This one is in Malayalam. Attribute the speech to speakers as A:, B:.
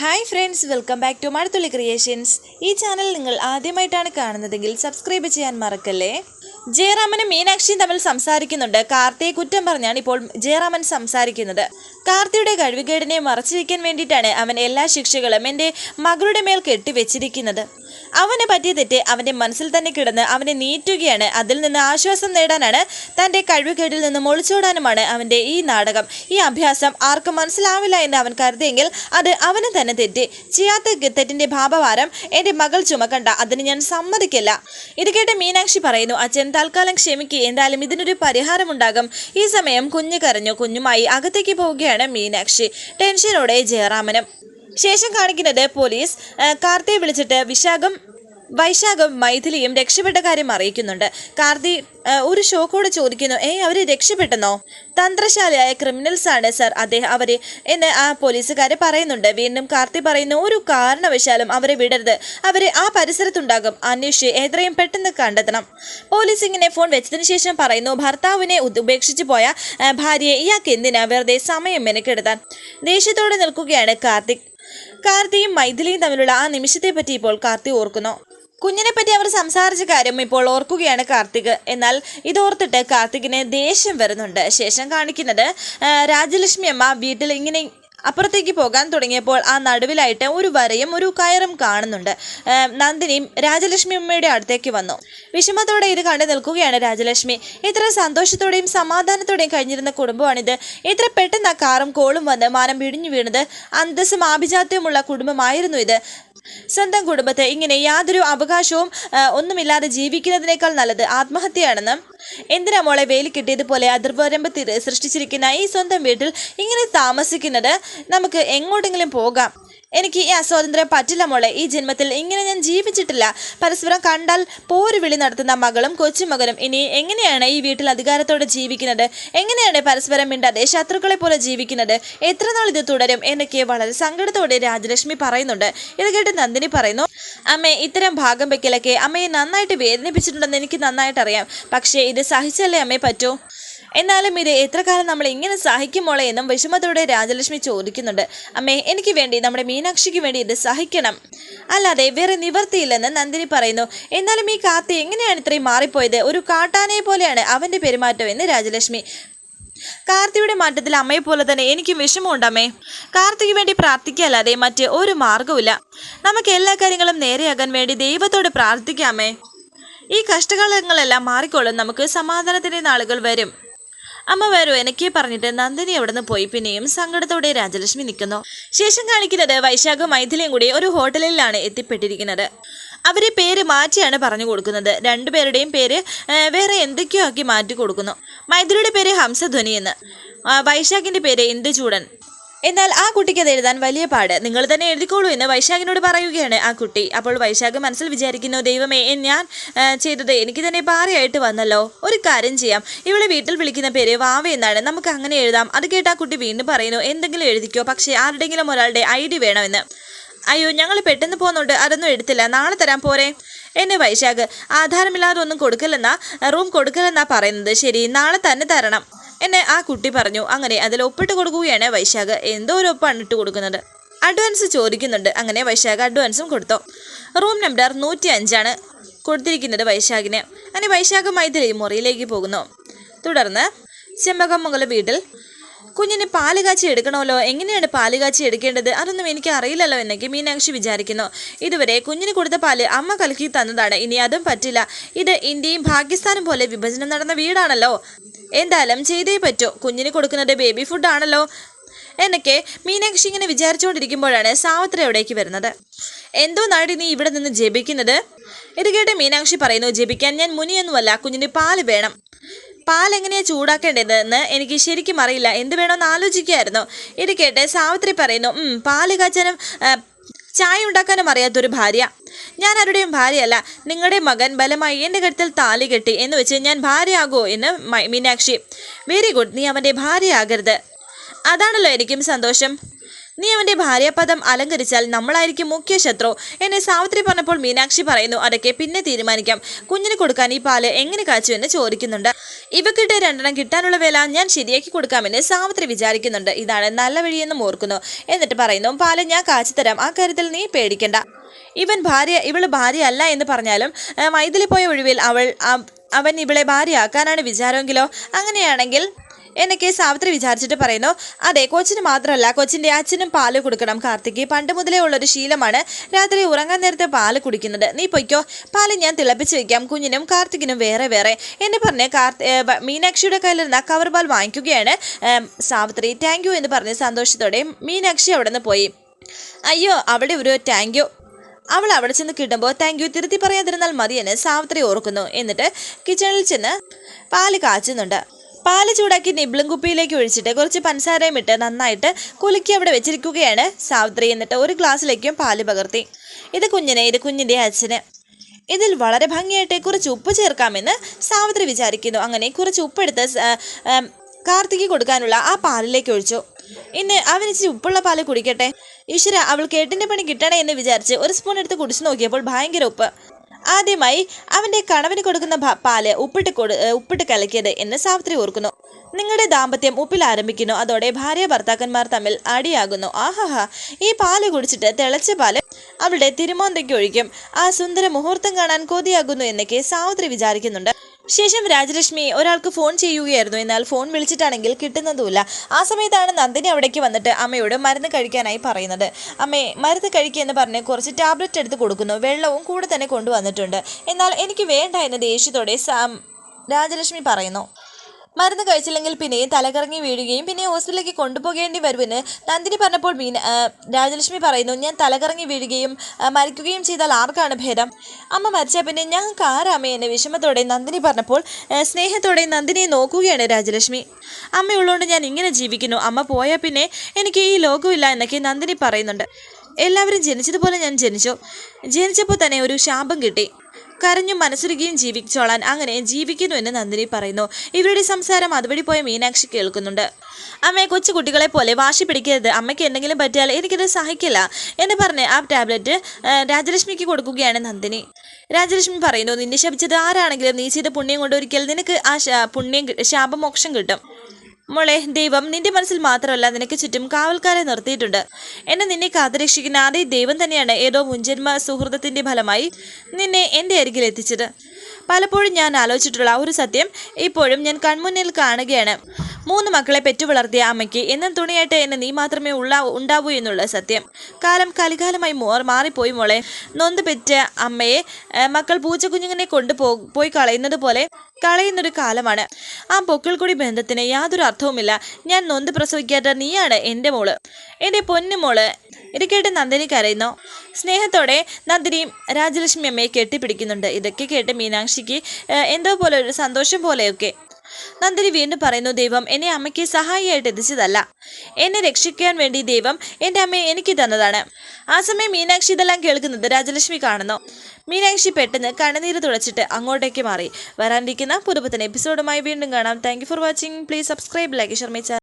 A: Hi friends welcome back to Mazhathulli creations ഈ ചാനൽ നിങ്ങൾ ആദ്യമായിട്ടാണ് കാണുന്നതെങ്കിൽ സബ്സ്ക്രൈബ് ചെയ്യാൻ മറക്കല്ലേ? ജയറാമനും മീനാക്ഷിയും തമ്മിൽ സംസാരിക്കുന്നുണ്ട്. കാർത്തിയെ കുറ്റം പറഞ്ഞാണ് ഇപ്പോൾ ജയറാമൻ സംസാരിക്കുന്നത്. കാർത്തിയുടെ കഴിവുകേടിനെ മറച്ചു വയ്ക്കാൻ വേണ്ടിയിട്ടാണ് അവൻ എല്ലാ ശിക്ഷകളും എന്റെ മകളുടെ മേൽ കെട്ടിവെച്ചിരിക്കുന്നത്. അവനെ പറ്റിയ തെറ്റ് അവന്റെ മനസ്സിൽ തന്നെ കിടന്ന് അവനെ നീറ്റുകയാണ്. അതിൽ നിന്ന് ആശ്വാസം നേടാനാണ് തന്റെ കഴിവുകേടിൽ നിന്ന് ഒളിച്ചോടാനുമാണ് അവന്റെ ഈ നാടകം. ഈ അഭ്യാസം ആർക്കും മനസ്സിലാവില്ല എന്ന് അവൻ കരുതിയെങ്കിൽ അത് അവന് തന്നെ തെറ്റി. ചെയ്യാത്ത തെറ്റിന്റെ ഭാവഭാരം എന്റെ മകൾ ചുമക്കണ്ട. അതിന് ഞാൻ സമ്മതിക്കില്ല. ഇത് കേട്ട് മീനാക്ഷി പറയുന്നു അച്ഛൻ തൽക്കാലം ക്ഷമിക്കുക എന്തായാലും ഇതിനൊരു പരിഹാരമുണ്ടാകും. ഈ സമയം കുഞ്ഞ് കരഞ്ഞു. കുഞ്ഞുമായി അകത്തേക്ക് പോവുകയാണ് മീനാക്ഷി. ടെൻഷനോടെ ജയറാമനും ശേഷം കാണിക്കുന്നത് പോലീസ് കാർത്തിയെ വിളിച്ചിട്ട് വിശാഖം വൈശാഖും മൈഥിലിയും രക്ഷപ്പെട്ട കാര്യം അറിയിക്കുന്നുണ്ട്. കാർത്തി ഒരു ഷോക്കോട് ചോദിക്കുന്നു ഏ അവർ രക്ഷപ്പെട്ടെന്നോ? തന്ത്രശാലയായ ക്രിമിനൽസ് ആണ് സർ അദ്ദേഹം അവർ എന്ന് ആ പോലീസുകാരെ പറയുന്നുണ്ട്. വീണ്ടും കാർത്തി പറയുന്നു ഒരു കാരണവശാലും അവരെ വിടരുത്. അവരെ ആ പരിസരത്തുണ്ടാകും. അന്വേഷിച്ച് എത്രയും പെട്ടെന്ന് കണ്ടെത്തണം. പോലീസ് ഇങ്ങനെ ഫോൺ വെച്ചതിന് ശേഷം പറയുന്നു ഭർത്താവിനെ ഉപേക്ഷിച്ചു പോയ ഭാര്യയെ ഇയാൾക്ക് എന്തിനാ വെറുതെ സമയം മെനക്കെടുത്താൻ? ദേഷ്യത്തോടെ നിൽക്കുകയാണ് കാർത്തിക് കാർത്തിയും മൈഥിലിയും തമ്മിലുള്ള ആ നിമിഷത്തെ പറ്റി ഇപ്പോൾ കാർത്തി ഓർക്കുന്നു. കുഞ്ഞിനെ പറ്റി അവർ സംസാരിച്ച കാര്യം ഇപ്പോൾ ഓർക്കുകയാണ് കാർത്തിക്. എന്നാൽ ഇതോർത്തിട്ട് കാർത്തികിന് ദേഷ്യം വരുന്നുണ്ട്. ശേഷം കാണിക്കുന്നത് രാജലക്ഷ്മി അമ്മ വീട്ടിൽ ഇങ്ങനെ അപ്പുറത്തേക്ക് പോകാൻ തുടങ്ങിയപ്പോൾ ആ നടുവിലായിട്ട് ഒരു വരയും ഒരു കയറും കാണുന്നുണ്ട്. നന്ദിനിയും രാജലക്ഷ്മി അമ്മയുടെ അടുത്തേക്ക് വന്നു. വിഷമത്തോടെ ഇത് കണ്ടു നിൽക്കുകയാണ് രാജലക്ഷ്മി. ഇത്ര സന്തോഷത്തോടെയും സമാധാനത്തോടെയും കഴിഞ്ഞിരുന്ന കുടുംബമാണിത്. ഇത്ര പെട്ടെന്ന് ആ കാറും കോളും വന്ന് മാനം പിടിഞ്ഞു വീണത് അന്തസ്സും ആഭിജാത്യമുള്ള കുടുംബമായിരുന്നു ഇത്. സ്വന്തം കുടുംബത്തെ ഇങ്ങനെ യാതൊരു അവകാശവും ഒന്നുമില്ലാതെ ജീവിക്കുന്നതിനേക്കാൾ നല്ലത് ആത്മഹത്യയാണെന്ന് എന്തിനാ മോളെ വേലി കിട്ടിയതുപോലെ അതിർവരമ്പത്തിൽ സൃഷ്ടിച്ചിരിക്കുന്ന ഈ സ്വന്തം വീട്ടിൽ ഇങ്ങനെ താമസിക്കുന്നത്? നമുക്ക് എങ്ങോട്ടെങ്കിലും പോകാം. എനിക്ക് ഈ അസ്വാതന്ത്ര്യം പറ്റില്ല മോളെ. ഈ ജന്മത്തിൽ ഇങ്ങനെ ഞാൻ ജീവിച്ചിട്ടില്ല. പരസ്പരം കണ്ടാൽ പോര് വിളി നടത്തുന്ന മകളും കൊച്ചുമകനും ഇനി എങ്ങനെയാണ് ഈ വീട്ടിൽ അധികാരത്തോടെ ജീവിക്കുന്നത്? എങ്ങനെയാണ് പരസ്പരം മിണ്ടാതെ ശത്രുക്കളെ പോലെ ജീവിക്കുന്നത്? എത്ര നാൾ ഇത് തുടരും എന്നൊക്കെ വളരെ സങ്കടത്തോടെ രാജലക്ഷ്മി പറയുന്നുണ്ട്. ഇത് കേട്ട് നന്ദിനി പറയുന്നു അമ്മേ ഇത്തരം ഭാഗം വെക്കലൊക്കെ അമ്മയെ നന്നായിട്ട് വേദനിപ്പിച്ചിട്ടുണ്ടെന്ന് എനിക്ക് നന്നായിട്ട് അറിയാം പക്ഷേ ഇത് സഹിച്ചല്ലേ അമ്മേ പറ്റൂ? എന്നാലും ഇത് എത്ര കാലം നമ്മൾ ഇങ്ങനെ സഹിക്കുമോളെ എന്നും വിഷമത്തോടെ രാജലക്ഷ്മി ചോദിക്കുന്നുണ്ട്. അമ്മേ എനിക്ക് വേണ്ടി നമ്മുടെ മീനാക്ഷിക്ക് വേണ്ടി ഇത് സഹിക്കണം. അല്ലാതെ വേറെ നിവർത്തിയില്ലെന്ന് നന്ദിനി പറയുന്നു. എന്നാലും ഈ കാത്തി എങ്ങനെയാണ് ഇത്രയും മാറിപ്പോയത്? ഒരു കാട്ടാനയെ പോലെയാണ് അവന്റെ പെരുമാറ്റം എന്ന് രാജലക്ഷ്മി. കാർത്തിയുടെ മാറ്റത്തിൽ അമ്മയെ പോലെ തന്നെ എനിക്കും വിഷമമുണ്ടമ്മേ കാർത്തിക്ക് വേണ്ടി പ്രാർത്ഥിക്കല്ലാതെ മറ്റ് ഒരു മാർഗവുമില്ല നമുക്ക് എല്ലാ കാര്യങ്ങളും നേരെയാകാൻ വേണ്ടി ദൈവത്തോട് പ്രാർത്ഥിക്കാമേ ഈ കഷ്ടകാലങ്ങളെല്ലാം മാറിക്കോളും. നമുക്ക് സമാധാനത്തിന്റെ നാളുകൾ വരും. അമ്മ വരൂ എനിക്ക് പറഞ്ഞിട്ട് നന്ദിനി അവിടുന്ന് പോയി. പിന്നെയും സങ്കടത്തോടെ രാജലക്ഷ്മി നിൽക്കുന്നു. ശേഷം കാണിക്കുന്നത് വൈശാഖ മൈഥിലിയും കൂടി ഒരു ഹോട്ടലിലാണ് എത്തിപ്പെട്ടിരിക്കുന്നത്. അവരെ പേര് മാറ്റിയാണ് പറഞ്ഞു കൊടുക്കുന്നത്. രണ്ടുപേരുടെയും പേര് വേറെ എന്തൊക്കെയോ ആക്കി മാറ്റി കൊടുക്കുന്നു. മൈഥിലിയുടെ പേര് ഹംസധ്വനി എന്ന്. വൈശാഖിന്റെ പേര് ഇന്ദുചൂടൻ. എന്നാൽ ആ കുട്ടിക്ക് അത് എഴുതാൻ വലിയ പാട്. നിങ്ങൾ തന്നെ എഴുതിക്കോളൂ എന്ന് വൈശാഖിനോട് പറയുകയാണ് ആ കുട്ടി. അപ്പോൾ വൈശാഖ് മനസ്സിൽ വിചാരിക്കുന്നു ദൈവമേ ഞാൻ ചെയ്തത് എനിക്ക് തന്നെ പാറയായിട്ട് വന്നല്ലോ. ഒരു കാര്യം ചെയ്യാം. ഇവിടെ വീട്ടിൽ വിളിക്കുന്ന പേര് വാവ എന്നാണ്. നമുക്ക് അങ്ങനെ എഴുതാം. അത് കേട്ട് ആ കുട്ടി വീണ്ടും പറയുന്നു എന്തെങ്കിലും എഴുതിക്കോ. പക്ഷേ ആരുടെങ്കിലും ഒരാളുടെ ഐ ഡി വേണമെന്ന്. അയ്യോ ഞങ്ങൾ പെട്ടെന്ന് പോകുന്നുണ്ട്. അതൊന്നും എടുത്തില്ല. നാളെ തരാൻ പോരെ. എന്നെ വൈശാഖ് ആധാരമില്ലാതെ ഒന്നും കൊടുക്കലെന്നാ റൂം കൊടുക്കലെന്നാ പറയുന്നത്. ശരി നാളെ തന്നെ തരണം. എന്നെ ആ കുട്ടി പറഞ്ഞു അങ്ങനെ അതിൽ ഒപ്പിട്ട് കൊടുക്കുകയാണ് വൈശാഖ്. എന്തോ ഒരു ഒപ്പാണ് ഇട്ട് കൊടുക്കുന്നത്. അഡ്വാൻസ് ചോദിക്കുന്നുണ്ട്. അങ്ങനെ വൈശാഖ് അഡ്വാൻസും കൊടുത്തു. റൂം നമ്പർ നൂറ്റി അഞ്ചാണ് കൊടുത്തിരിക്കുന്നത് വൈശാഖിന്. അങ്ങനെ വൈശാഖ് മൈഥിലി മുറിയിലേക്ക് പോകുന്നു. തുടർന്ന് ചെമ്പകം ചെമ്പകമംഗല വീട്ടിൽ കുഞ്ഞിന് പാൽ കാച്ചി എടുക്കണമല്ലോ. എങ്ങനെയാണ് പാൽ കാച്ചി എടുക്കേണ്ടത്? അതൊന്നും എനിക്ക് അറിയില്ലല്ലോ എന്നൊക്കെ മീനാക്ഷി വിചാരിക്കുന്നു. ഇതുവരെ കുഞ്ഞിന് കൊടുത്ത പാൽ അമ്മ കലക്കി തന്നതാണ്. ഇനി അതും പറ്റില്ല. ഇത് ഇന്ത്യയും പാകിസ്ഥാനും പോലെ വിഭജനം നടന്ന വീടാണല്ലോ. എന്തായാലും ചെയ്തേ പറ്റൂ. കുഞ്ഞിന് കൊടുക്കുന്നത് ബേബി ഫുഡാണല്ലോ എന്നൊക്കെ മീനാക്ഷി ഇങ്ങനെ വിചാരിച്ചുകൊണ്ടിരിക്കുമ്പോഴാണ് സാവിത്രി അവിടേക്ക് വരുന്നത്. എന്തോ നാടി നീ ഇവിടെ നിന്ന് ജപിക്കുന്നത്? ഇത് കേട്ട് മീനാക്ഷി പറയുന്നു ജപിക്കാൻ ഞാൻ മുനിയൊന്നുമല്ല കുഞ്ഞിന് പാൽ വേണം. പാൽ എങ്ങനെയാ ചൂടാക്കേണ്ടതെന്ന് എനിക്ക് ശരിക്കും അറിയില്ല. എന്ത് വേണമെന്ന് ആലോചിക്കുകയായിരുന്നു ഇത് കേട്ട് സാവിത്രി പറയുന്നു "ഉം, പാൽ കാച്ചാനും ചായ ഉണ്ടാക്കാനും അറിയാത്തൊരു ഭാര്യ. ഞാൻ ആരുടെയും ഭാര്യയല്ല. നിങ്ങളുടെ മകൻ ബലമായി എന്റെ കഴുത്തിൽ താലി കെട്ടി എന്ന് വെച്ച് ഞാൻ ഭാര്യയാകോ എന്ന് മീനാക്ഷി. വെരി ഗുഡ് നീ അവന്റെ ഭാര്യയാകരുത്. അതാണല്ലോ എനിക്കും സന്തോഷം. നീ അവന്റെ ഭാര്യാപദം അലങ്കരിച്ചാൽ നമ്മളായിരിക്കും മുഖ്യ ശത്രു എന്നെ സാവിത്രി പറഞ്ഞപ്പോൾ മീനാക്ഷി പറയുന്നു. അതൊക്കെ പിന്നെ തീരുമാനിക്കാം. കുഞ്ഞിന് കൊടുക്കാൻ ഈ പാൽ എങ്ങനെ കാച്ചു എന്ന് ചോദിക്കുന്നുണ്ട്. ഇവക്കിട്ട് രണ്ടെണ്ണം കിട്ടാനുള്ള വേല ഞാൻ ശരിയാക്കി കൊടുക്കാമെന്ന് സാവിത്രി വിചാരിക്കുന്നുണ്ട്. ഇതാണ് നല്ല വഴിയെന്നും ഓർക്കുന്നു. എന്നിട്ട് പറയുന്നു പാൽ ഞാൻ കാച്ചു തരാം. ആ കാര്യത്തിൽ നീ പേടിക്കണ്ട. ഇവൻ ഭാര്യ ഇവൾ ഭാര്യ അല്ല എന്ന് പറഞ്ഞാലും മൈതിലി പോയ ഒഴിവിൽ അവൾ അവൻ ഇവളെ ഭാര്യയാക്കാനാണ് വിചാരമെങ്കിലോ? അങ്ങനെയാണെങ്കിൽ എന്നൊക്കെ സാവിത്രി വിചാരിച്ചിട്ട് പറയുന്നു. അതെ കൊച്ചിന് മാത്രമല്ല കൊച്ചിന്റെ അച്ഛനും പാൽ കൊടുക്കണം കാർത്തിക്. പണ്ട് മുതലേ ഉള്ളൊരു ശീലമാണ് രാത്രി ഉറങ്ങാൻ നേരത്തെ പാൽ കുടിക്കുന്നത്. നീ പൊയ്ക്കോ. പാൽ ഞാൻ തിളപ്പിച്ച് വെക്കാം. കുഞ്ഞിനും കാർത്തികിനും വേറെ വേറെ. എന്നെ പറഞ്ഞ് കാർത്തി മീനാക്ഷിയുടെ കയ്യിലിരുന്ന കവർ പാൽ വാങ്ങിക്കുകയാണ്. സാവിത്രി താങ്ക് യു എന്ന് പറഞ്ഞ് സന്തോഷത്തോടെ മീനാക്ഷി അവിടെ നിന്ന് പോയി. അയ്യോ അവിടെ ഒരു താങ്ക് യു അവൾ അവിടെ ചെന്ന് കിട്ടുമ്പോൾ താങ്ക് യു തിരുത്തി പറയാതിരുന്നാൽ മതിയെന്ന് സാവിത്രി ഓർക്കുന്നു. എന്നിട്ട് കിച്ചണിൽ ചെന്ന് പാൽ കാച്ചുന്നുണ്ട്. പാൽ ചൂടാക്കി നിബിളും കുപ്പിയിലേക്ക് ഒഴിച്ചിട്ട് കുറച്ച് പഞ്ചസാരയും ഇട്ട് നന്നായിട്ട് കുലുക്കി അവിടെ വെച്ചിരിക്കുകയാണ്. സാവിത്രി എന്നിട്ട് ഒരു ഗ്ലാസ്സിലേക്കും പാൽ പകർത്തി. ഇത് കുഞ്ഞിനെ ഇത് കുഞ്ഞിന്റെ അച്ഛന്. ഇതിൽ വളരെ ഭംഗിയായിട്ട് കുറച്ച് ഉപ്പ് ചേർക്കാമെന്ന് സാവിത്രി വിചാരിക്കുന്നു. അങ്ങനെ കുറച്ച് ഉപ്പെടുത്ത് കാർത്തിക്ക് കൊടുക്കാനുള്ള ആ പാലിലേക്ക് ഒഴിച്ചു. ഇന്ന് അവനിച്ച് ഉപ്പുള്ള പാൽ കുടിക്കട്ടെ. ഈശ്വര അവൾ കേട്ടിന്റെ പണി കിട്ടണേ എന്ന് വിചാരിച്ച് ഒരു സ്പൂൺ എടുത്ത് കുടിച്ചു നോക്കിയപ്പോൾ ഭയങ്കര ഉപ്പ്. ആദ്യമായി അവന്റെ കണവന് കൊടുക്കുന്ന പാൽ ഉപ്പിട്ട് കൊടു ഉപ്പിട്ട് കലക്കിയത് എന്ന് സാവിത്രി ഓർക്കുന്നു. നിങ്ങളുടെ ദാമ്പത്യം ഉപ്പിൽ ആരംഭിക്കുന്നു. അതോടെ ഭാര്യ ഭർത്താക്കന്മാർ തമ്മിൽ അടിയാകുന്നു. ആഹാഹാ. ഈ പാൽ കുടിച്ചിട്ട് തിളച്ച പാൽ അവളുടെ തിരുമോന്തയ്ക്ക് ഒഴിക്കും. ആ സുന്ദര മുഹൂർത്തം കാണാൻ കൊതിയാകുന്നു എന്നൊക്കെ സാവിത്രി വിചാരിക്കുന്നുണ്ട്. ശേഷം രാജലക്ഷ്മി ഒരാൾക്ക് ഫോൺ ചെയ്യുകയായിരുന്നു. എന്നാൽ ഫോൺ വിളിച്ചിട്ടാണെങ്കിൽ കിട്ടുന്നതുമില്ല. ആ സമയത്താണ് നന്ദിനി അവിടേക്ക് വന്നിട്ട് അമ്മയോട് മരുന്ന് കഴിക്കാനായി പറയുന്നത്. അമ്മേ മരുന്ന് കഴിക്കുക എന്ന് പറഞ്ഞ് കുറച്ച് ടാബ്ലറ്റ് എടുത്ത് കൊടുക്കുന്നു. വെള്ളവും കൂടെ തന്നെ കൊണ്ടുവന്നിട്ടുണ്ട്. എന്നാൽ എനിക്ക് വേണ്ട എന്ന് ദേഷ്യത്തോടെ രാജലക്ഷ്മി പറയുന്നു. മരുന്ന് കഴിച്ചില്ലെങ്കിൽ പിന്നെയും തലകറങ്ങി വീഴുകയും പിന്നെ ഹോസ്പിറ്റലിലേക്ക് കൊണ്ടുപോകേണ്ടി വരുമെന്ന് നന്ദിനി പറഞ്ഞപ്പോൾ മീന രാജലക്ഷ്മി പറയുന്നു. ഞാൻ തലകറങ്ങി വീഴുകയും മരിക്കുകയും ചെയ്താൽ ആർക്കാണ് ഭേദം? അമ്മ മരിച്ചാൽ പിന്നെ ഞങ്ങൾക്ക് ആരാമേ എന്നെ വിഷമത്തോടെ നന്ദിനി പറഞ്ഞപ്പോൾ സ്നേഹത്തോടെ നന്ദിനിയെ നോക്കുകയാണ് രാജലക്ഷ്മി. അമ്മയുള്ളതുകൊണ്ട് ഞാൻ ഇങ്ങനെ ജീവിക്കുന്നു. അമ്മ പോയാൽ പിന്നെ എനിക്ക് ഈ ലോകമില്ല എന്നൊക്കെ നന്ദിനി പറയുന്നുണ്ട്. എല്ലാവരും ജനിച്ചതുപോലെ ഞാൻ ജനിച്ചു. ജനിച്ചപ്പോൾ തന്നെ ഒരു ശാപം കിട്ടി. കരഞ്ഞും മനസ്സുരുകയും ജീവിച്ചോളാൻ അങ്ങനെ ജീവിക്കുന്നു എന്ന് നന്ദിനി പറയുന്നു. ഇവരുടെ സംസാരം അതുവഴി പോയ മീനാക്ഷി കേൾക്കുന്നുണ്ട്. അമ്മയെ കൊച്ചു കുട്ടികളെ പോലെ വാശി പിടിക്കരുത്. അമ്മയ്ക്ക് എന്തെങ്കിലും പറ്റിയാൽ എനിക്കത് സഹിക്കില്ല എന്ന് പറഞ്ഞ് ആ ടാബ്ലറ്റ് രാജലക്ഷ്മിക്ക് കൊടുക്കുകയാണ് നന്ദിനി. രാജലക്ഷ്മി പറയുന്നു നിന്നെ ശപിച്ചത് ആരാണെങ്കിലും നീ ചെയ്ത പുണ്യം കൊണ്ട് ഒരിക്കൽ നിനക്ക് ആ പുണ്യം ശാപമോക്ഷം കിട്ടും. മോളെ ദൈവം നിന്റെ മനസ്സിൽ മാത്രമല്ല നിനക്ക് ചുറ്റും കാവൽക്കാരെ നിർത്തിയിട്ടുണ്ട്. എന്നെ നിന്നെ കാത്തുരക്ഷിക്കുന്ന അതേ ദൈവം തന്നെയാണ് ഏതോ മുൻജന്മ സുഹൃതത്തിന്റെ ഫലമായി നിന്നെ എന്റെ അരികിൽ എത്തിച്ചത്. പലപ്പോഴും ഞാൻ ആലോചിച്ചിട്ടുള്ള ഒരു സത്യം ഇപ്പോഴും ഞാൻ കൺമുന്നിൽ കാണുകയാണ്. മൂന്ന് മക്കളെ പെറ്റു വളർത്തിയ അമ്മയ്ക്ക് എന്നും തുണിയായിട്ട് എന്നെ നീ മാത്രമേ ഉള്ള ഉണ്ടാവൂ എന്നുള്ള സത്യം. കാലം കലികാലമായി മോർ മാറിപ്പോയി മോളെ. നൊന്ത് പെറ്റ അമ്മയെ മക്കൾ പൂച്ചക്കുഞ്ഞുങ്ങനെ കൊണ്ടുപോ പോയി കളയുന്നത് പോലെ കളയുന്നൊരു കാലമാണ്. ആ പൊക്കിൾ കൂടി ബന്ധത്തിന് യാതൊരു അർത്ഥവുമില്ല. ഞാൻ നൊന്ത് പ്രസവിക്കാത്ത നീയാണ് എന്റെ മോൾ. എന്റെ പൊന്നു മോൾ ഇത് കേട്ട് നന്ദിനി കരയുന്നു. സ്നേഹത്തോടെ നന്ദിനിയും രാജലക്ഷ്മി അമ്മയെ കെട്ടിപ്പിടിക്കുന്നുണ്ട്. ഇതൊക്കെ കേട്ട് മീനാക്ഷിക്ക് എന്തോ പോലെ ഒരു സന്തോഷം പോലെയൊക്കെ നന്ദിനി വീണ്ടും പറയുന്നു ദൈവം എന്നെ അമ്മയ്ക്ക് സഹായിയായിട്ട് എത്തിച്ചതല്ല. എന്നെ രക്ഷിക്കാൻ വേണ്ടി ദൈവം എന്റെ അമ്മയെ എനിക്ക് തന്നതാണ്. ആ സമയം മീനാക്ഷി ഇതെല്ലാം കേൾക്കുന്നത് രാജലക്ഷ്മി കാണുന്നു. മീനാക്ഷി പെട്ടെന്ന് കണ്ണുനീര് തുടച്ചിട്ട് അങ്ങോട്ടേക്ക് മാറി. വരാനിരിക്കുന്ന പുതുപുത്തൻ എപ്പിസോഡുമായി വീണ്ടും കാണാം. Thank for watching please subscribe like Sharmi channel